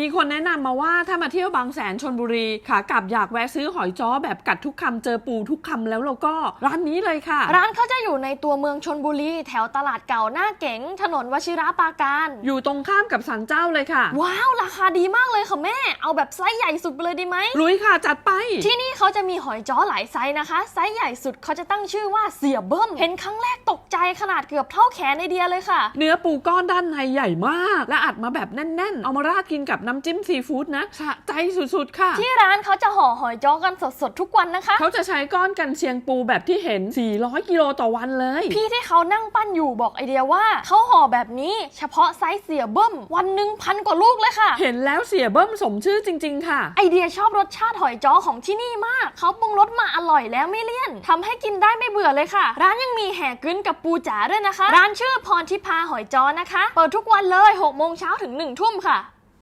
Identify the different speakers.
Speaker 1: มีคนแนะนำมาว่าถ้ามาเที่ยวบางแสนชนบุรีขากลับอยากแวะซื้อหอยจ้อแบบกัดทุกคำเจอปูทุกคำแล้วเราก็ร้านนี้เลยค่ะ
Speaker 2: ร้านเขาจะอยู่ในตัวเมืองชนบุรี แถวตลาดเก่าหน้าเก๋งถนนวชิระปราการ
Speaker 1: อยู่ตรงข้ามกับสันเจ้าเลยค่ะ
Speaker 2: ว้าวราคาดีมากเลยค่ะแม่ เอาแบบไซส์ใหญ่สุดไปเลยดีไหม
Speaker 1: ลุยค่ะจัดไป
Speaker 2: ที่นี่เขาจะมีหอยจ้อหลายไซส์นะคะ ไซส์ใหญ่สุดเขาจะตั้งชื่อว่าเสียเบิ้มเห็นครั้งแรกตกใจขนาดเกือบเท่าแขนในเดียเลยค่ะ
Speaker 1: เนื้อปูก้อนด้านในใหญ่มาก และอัดมาแบบแน่นๆเอามาราดกินกับน้ำจิ้มซีฟู้ดนะสะใจสุดๆ ค่ะ
Speaker 2: ที่ร้านเขาจะห่อหอยจ้อกันสดๆ ทุกวันนะคะ
Speaker 1: เขาจะใช้ก้อนกันเชียงปูแบบที่เห็น 400 กิโลต่อวันเลย
Speaker 2: พี่ที่เขานั่งปั้นอยู่บอกไอเดียว่าเขาห่อแบบนี้เฉพาะไซส์เสียเบิ้ม วันหนึ่งพันกว่าลูกเลยค่ะ
Speaker 1: เห็นแล้วเสียเบิ้มสมชื่อจริง ๆ ค่ะ
Speaker 2: ไอเดียชอบรสชาติหอยจ้อของที่นี่มาก เขาปรุงรสมาอร่อยแล้วไม่เลี่ยนทำให้กินได้ไม่เบื่อเลยค่ะ ร้านยังมีแห่กึ้นกับปูจ๋าด้วยนะคะ ร้านชื่อพรทิพาหอยจ้อนะคะ เปิดทุกวันเลย6โมงเช้าถึง1ทุ่มค่ะ